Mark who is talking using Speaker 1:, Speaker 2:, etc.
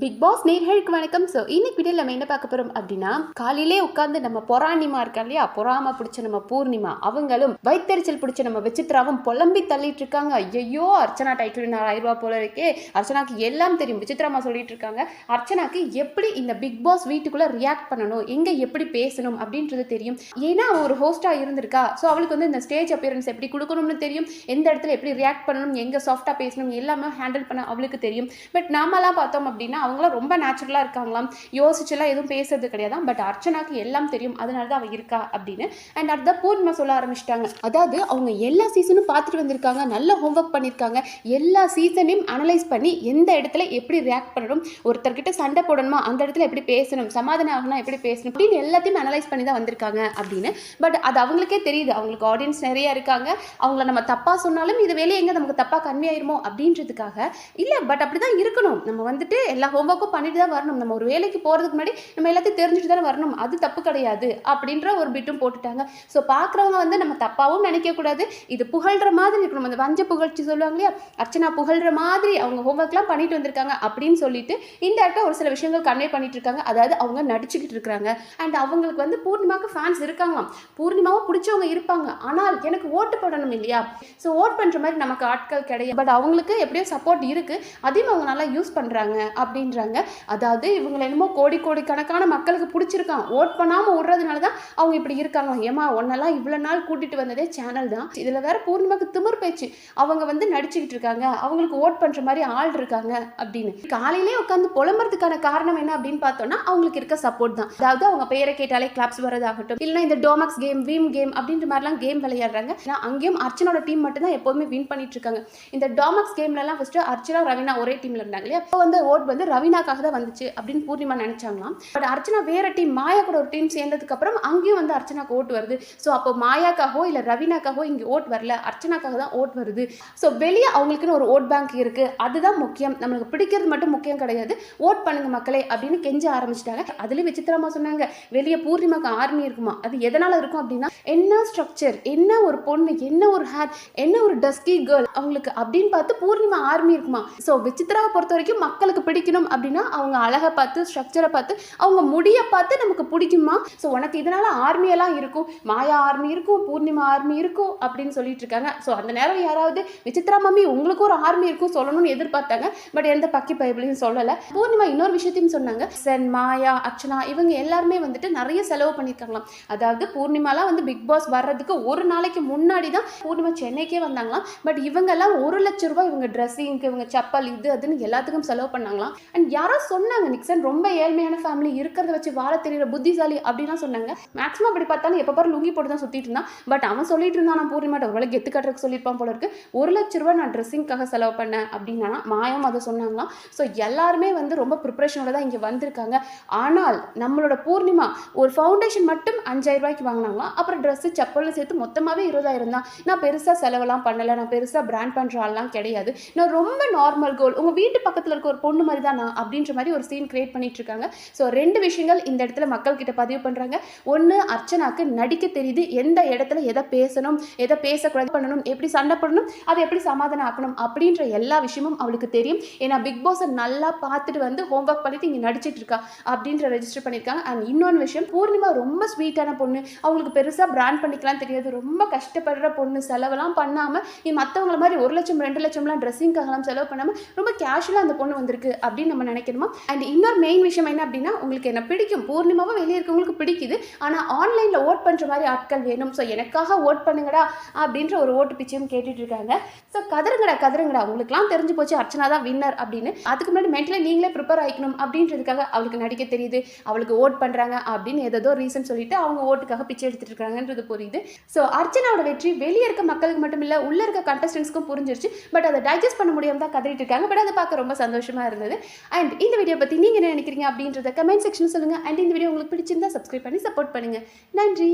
Speaker 1: Big pass நேர்களுக்கு வணக்கம். So இன்னைக்கு வீடியோ நம்ம என்ன பார்க்க போகிறோம் அப்படின்னா காலையிலே உட்காந்து நம்ம பொறாணிமா இருக்கா இல்லையா? பொறாம பிடிச்ச நம்ம பூர்ணிமா. அவங்களும் வைத்தறிச்சல் பிடிச்ச நம்ம விசித்ராவும் புலம்பி தள்ளிட்டு இருக்காங்க. ஐயோ அர்ச்சனா டைட்டில் ஆயிரம் ரூபாய் போல இருக்கே. அர்ச்சனாக்கு எல்லாம் தெரியும். விசித்ராமா சொல்லிட்டு இருக்காங்க. அர்ச்சனாக்கு எப்படி இந்த பிக் பாஸ் வீட்டுக்குள்ளே ரியாக்ட் பண்ணணும்? எங்கே எப்படி பேசணும்? அப்படின்றது தெரியும். ஏன்னா அவள் ஒரு ஹோஸ்ட்டாக இருந்திருக்கா. ஸோ அவளுக்கு வந்து இந்த ஸ்டேஜ் அப்பியரன்ஸ் எப்படி கொடுக்கணும்னு தெரியும். எந்த இடத்துல எப்படி ரியாக்ட் பண்ணணும்? எங்கே சாஃப்டாக பேசணும்? எல்லாமே ஹேண்டில் பண்ண அவளுக்கு தெரியும். பட் நாமெல்லாம் பார்த்தோம் அப்படின்னா அவங்களாம் ரொம்ப நேச்சுரலாக இருக்காங்களாம். யோசிச்சுலாம் எதுவும் பேசுறது கிடையாது. பட் அர்ச்சனாக்கு எல்லாம் தெரியும். அதனால தான் அவள் இருக்கா அப்படின்னு. அண்ட் அடுத்த பூர்ணிமா சொல்ல ஆரம்பிச்சிட்டாங்க. அதாவது அவங்க எல்லா சீசனும் பார்த்துட்டு வந்திருக்காங்க. நல்ல ஹோம்ஒர்க் பண்ணியிருக்காங்க எல்லா சீசனையும் அனலைஸ் பண்ணி எந்த இடத்துல எப்படி ரியாக்ட் பண்ணணும் ஒருத்தர்கிட்ட சண்டை போடணுமா அந்த இடத்துல எப்படி பேசணும் சமாதானம் ஆகணும் எப்படி பேசணும் அப்படின்னு எல்லாத்தையும் அனலைஸ் பண்ணி தான் வந்திருக்காங்க அப்படின்னு. பட் அது அவங்களுக்கே தெரியுது. அவங்களுக்கு ஆடியன்ஸ் நிறையா இருக்காங்க. அவங்கள நம்ம தப்பாக சொன்னாலும் இது வெளியே எங்கே நமக்கு தப்பாக கன்மையாயிருமோ அப்படின்றதுக்காக. இல்லை பட் அப்படி தான் இருக்கணும். நம்ம வந்துட்டு எல்லா ஹோம்ஒர்க்கும் பண்ணிட்டு தான் வரணும். நம்ம ஒரு வேலைக்கு போகிறதுக்கு முன்னாடி நம்ம எல்லாத்தையும் தெரிஞ்சுட்டு தானே வரணும். அது தப்பு கிடையாது அப்படின்ற ஒரு பிட்டும் போட்டுட்டாங்க. ஸோ பார்க்குறவங்க வந்து நம்ம தப்பாகவும் நினைக்கக்கூடாது இது புகழ்கிற மாதிரி இருக்கணும். அந்த வஞ்ச புகழ்ச்சி சொல்லுவாங்க இல்லையா? அர்ச்சனா புகழ்கிற மாதிரி அவங்க ஹோம்ஒர்க்லாம் பண்ணிட்டு வந்திருக்காங்க அப்படின்னு சொல்லிட்டு இன்டெரக்டாக ஒரு சில விஷயங்கள் கன்வே பண்ணிட்டு இருக்காங்க. அதாவது அவங்க நடிச்சுக்கிட்டு இருக்காங்க அண்ட் அவங்களுக்கு வந்து பூர்ணிமாவுக்கு ஃபேன்ஸ் இருக்காங்களாம். பூர்ணிமாவும் பிடிச்சவங்க இருப்பாங்க. ஆனால் எனக்கு ஓட்டு போடணும் இல்லையா? ஸோ ஓட் பண்ணுற மாதிரி நமக்கு ஆட்கள் கிடையாது. பட் அவங்களுக்கு எப்படியோ சப்போர்ட் இருக்குது அதையும் அவங்க நல்லா யூஸ் பண்ணுறாங்க அப்படின்றாங்க அதாவது இவங்களை என்னமோ கோடி கோடி கணக்கான மக்களுக்கு பிடிச்சிருக்கான் ஓட் பண்ணாமல் விடுறதுனால தான் அவங்க இப்படி இருக்காங்க. ஏமா ஒன்னெல்லாம் இவ்வளோ நாள் கூட்டிகிட்டு வந்ததே சேனல் தான். இதில் வேற பூர்ணிமாக்கு திமிர் பேச்சு. அவங்க வந்து நடிச்சுக்கிட்டு இருக்காங்க. அவங்களுக்கு ஓட் பண்ணுற மாதிரி ஆள் இருக்காங்க அப்படின்னு. காலையிலே உட்காந்து புலம்புறதுக்கான காரணம் என்ன அப்படின்னு பார்த்தோம்னா அவங்களுக்கு இருக்க சப்போர்ட் தான். அதாவது அவங்க பெயரை கேட்டாலே கிளாப்ஸ் வரதாகட்டும் இல்லைன்னா இந்த டோமக்ஸ் கேம் வீம் கேம் அப்படின்ற மாதிரிலாம் கேம் விளையாடுறாங்க. ஏன்னா அங்கேயும் அர்ச்சனோட டீம் மட்டும் தான் எப்போதுமே வின் பண்ணிட்டு இருக்காங்க. இந்த டோமக்ஸ் கேம்லலாம் ஃபஸ்ட்டு அர்ச்சனா ரவினா ஒரே டீம்ல இருந்தாங்க இல்லையா? அப்போ வந்து ஓட் வந்து ரவினாக்காக தான் வந்துச்சு அப்படின்னு பூர்ணிமா நினைச்சாங்களாம். பட் அர்ச்சனா வேற டீம் மாயா கூட ஒரு டீம் சேர்ந்ததுக்கு அப்புறம் அங்கேயும் வந்து அர்ச்சனாக்கு ஓட்டு வருது. ஸோ அப்போ மாயாக்காகவோ இல்லை ரவினாக்காகவோ இங்கே ஓட் வரல. அர்ச்சனாக்காக தான் ஓட் வருது. ஸோ வெளியே அவங்களுக்குன்னு ஒரு ஓட் பேங்க் இருக்கு. அதுதான் முக்கியம். நம்மளுக்கு பிடிக்கிறது மட்டும் முக்கியம் கிடையாது. ஓட் பண்ணுங்க மக்களே அப்படின்னு கெஞ்ச ஆரம்பிச்சிட்டாங்க. அதுலேயும் விசித்திரமா சொன்னாங்க. வெளியே பூர்ணிமாக்கு ஆர்மி இருக்குமா? அது எதனால இருக்கும் அப்படின்னா என்ன ஸ்ட்ரக்சர் என்ன ஒரு பொண்ணு என்ன ஒரு ஹேர் என்ன ஒரு டஸ்கி கேர்ள் அவங்களுக்கு அப்படின்னு பார்த்து பூர்ணிமா ஆர்மி இருக்குமா? ஸோ விசித்ராவை பொறுத்த வரைக்கும் மக்களுக்கு பிடிக்கணும். அப்படின்னா அவங்க அழகை பார்த்து ஸ்ட்ரக்சரை பார்த்து அவங்க முடியை பார்த்து நமக்கு பிடிக்குமா? ஸோ உனக்கு இதனால ஆர்மியெல்லாம் இருக்கும். மாயா ஆர்மி இருக்கும் பூர்ணிமா ஆர்மி இருக்கும் அப்படின்னு சொல்லிட்டு இருக்காங்க. ஸோ அந்த நேரம் யாராவது விசித்ரா மம்மி உங்களுக்கு ஒரு ஆர்மி இருக்கும் சொல்லணும்னு எதிர்பார்த்தாங்க. பட் எந்த பக்கி பைபிளையும் சொல்லலை. பூர்ணிமா இன்னொரு விஷயத்தையும் சொன்னாங்க. சென் மாயா அர்ச்சனா இவங்க எல்லாருமே வந்துட்டு நிறைய செலவு பண்ணியிருக்காங்களாம். அதாவது பூர்ணிமாலாம் வந்து பிக் பாஸ் வர்றதுக்கு ஒரு நாளைக்கு முன்னாடி தான் பூர்ணிமா சென்னைக்கே வந்தாங்களாம். பட் இவங்கெல்லாம் ஒரு லட்ச ரூபாய் இவங்க ட்ரெஸ்ஸிங்க்கு இவங்க சப்பல் இது அதுன்னு எல்லாத்துக்கும் செலவு பண்ணாங்களாம். அண்ட் யாரோ சொன்னாங்க நிக்சன் ரொம்ப ஏழ்மையான ஃபேமிலி இருக்கிறத வச்சு வாழ தெரியுற புத்திசாலி அப்படிலாம் சொன்னாங்க. மேக்ஸிமம் அப்படி பார்த்தாலும் எப்போ பாரு லுங்கி போட்டு தான் சுற்றிட்டு இருந்தான். பட் அவன் சொல்லிட்டு இருந்தான் நான் பூர்ணிமாட்ட ஒருவேளை கெத்து கட்டுறதுக்கு சொல்லியிருப்பான் போல இருக்கு. ஒரு லட்ச ரூபா நான் ட்ரெஸ்ஸிங்காக செலவு பண்ணேன் அப்படின்னா மாயம் அதை சொன்னாங்களாம். ஸோ எல்லாருமே வந்து ரொம்ப ப்ரிப்ரேஷனோட தான் இங்கே வந்திருக்காங்க. ஆனால் நம்மளோட பூர்ணிமா ஒரு ஃபவுண்டேஷன் மட்டும் அஞ்சாயிரம் ரூபாய்க்கு வாங்கினாங்களாம். அப்புறம் ட்ரெஸ்ஸு செப்பல்னு சேர்த்து மொத்தமாகவே இருபதாயிரம் தான். நான் பெருசாக செலவெல்லாம் பண்ணலை. நான் பெருசாக பிராண்ட் பண்ணுற ஆள்லாம் கிடையாது. நான் ரொம்ப நார்மல் கோல் உங்கள் வீட்டு பக்கத்தில் இருக்க ஒரு பொண்ணு மாதிரி தான் அப்படின்ற மாதிரி ஒரு சீன் கிரியேட் பண்ணிட்டு இருக்காங்க ஸோ ரெண்டு விஷயங்கள் இந்த இடத்துல மக்கள்கிட்ட பதிவு பண்ணுறாங்க ஒன்று அர்ச்சனாக்கு நடிக்க தெரியுது. எந்த இடத்துல எதை பேசணும் எதை பேசக்கூடாது பண்ணணும் எப்படி சண்டை பண்ணணும் அதை எப்படி சமாதானம் ஆக்கணும் அப்படின்ற எல்லா விஷயமும் அவளுக்கு தெரியும். ஏன்னா பிக் பாஸை நல்லா பார்த்துட்டு வந்து ஹோம்ஒர்க் பண்ணிட்டு இங்கே நடிச்சிட்டு இருக்கா அப்படின்ற ரெஜிஸ்டர் பண்ணியிருக்காங்க. அண்ட் இன்னொன்று விஷயம் பூர்ணிமா ரொம்ப ஸ்வீட்டான பொண்ணு. அவங்களுக்கு பெருசாக பிராண்ட் பண்ணிக்கலாம் தெரியாது. ரொம்ப கஷ்டப்படுற பொண்ணு. செலவெல்லாம் பண்ணாமல் மற்றவங்கள மாதிரி ஒரு லட்சம் ரெண்டு லட்சம்லாம் ட்ரெஸ்ஸிங்காகலாம் செலவு பண்ணாமல் ரொம்ப கேஷுவலாக அந்த பொண்ணு வந்திருக்கு அப்படின்னு நம்ம நினைக்கணுமா? அண்ட் இன்னொரு மெயின் விஷயம் என்ன அப்படின்னா உங்களுக்கு என்ன பிடிக்கும். பூர்ணிமாவும் வெளியே இருக்கவங்களுக்கு பிடிக்குது. ஆனால் ஆன்லைனில் ஓட் பண்ணுற மாதிரி ஆட்கள் வேணும். ஸோ எனக்காக ஓட் பண்ணுங்கடா அப்படின்ற ஒரு ஓட்டு பிச்சையும் கேட்டுட்டு இருக்காங்க. ஸோ கதருங்கடா கதருங்கடா உங்களுக்குலாம் தெரிஞ்சு போச்சு அர்ச்சனா தான் வின்னர் அப்படின்னு. அதுக்கு முன்னாடி மென்டலி நீங்களே ப்ரிப்பேர் ஆகிக்கணும் அப்படின்றதுக்காக அவளுக்கு நடிக்க தெரியுது. அவளுக்கு ஓட் பண்ணுறாங்க அப்படின்னு ஏதோ ரீசன் சொல்லிட்டு அவங்க ஓட்டுக்காக பிச்சை எடுத்துட்டு இருக்காங்கன்றது புரியுது. ஸோ அர்ச்சனாவோட வெற்றி வெளியே இருக்க மக்களுக்கு மட்டும் இல்லை உள்ளே இருக்க கண்டஸ்டன்ஸ்க்கும் புரிஞ்சிருச்சு. பட் அதை டைஜஸ்ட் பண்ண முடியாமல் தான் கதறிட்டு இருக்காங்க. பட் அதை பார்க்க ரொம்ப சந்தோஷமாக இருந்தது. அண்ட் இந்த வீடியோ பற்றி நீங்கள் என்ன நினைக்கிறீங்க அப்படின்றத கமெண்ட் செக்ஷன் சொல்லுங்கள் அண்ட் இந்த வீடியோ உங்களுக்கு பிடிச்சிருந்தா சப்ஸ்கிரைப் பண்ணி சப்போர்ட் பண்ணுங்கள் நன்றி.